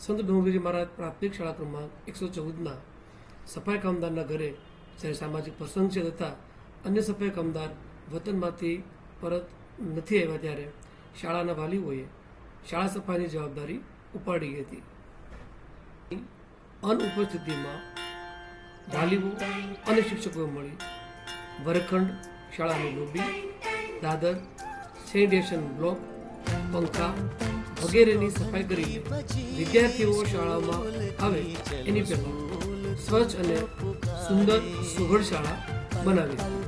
સંત ડોંગરી મહારાજ પ્રાથમિક શાળા ક્રમાંક એકસો ચૌદના સફાઈ કામદારના ઘરે જ્યારે સામાજિક પ્રસંગ છે તથા અન્ય સફાઈ કામદાર વતનમાંથી પરત નથી આવ્યા ત્યારે શાળાના વાલીઓએ શાળા સફાઈની જવાબદારી ઉપાડી હતી. અનુપસ્થિતિમાં વાલીઓ અને શિક્ષકોએ મળી વરખંડ શાળાની લોબી, દાદર, સેનિટેશન બ્લોક, પંખા વગેરેની સફાઈ કરીને વિદ્યાર્થીઓ શાળામાં આવે એની પહેલા સ્વચ્છ અને સુંદર સુઘડ શાળા બનાવી હતી.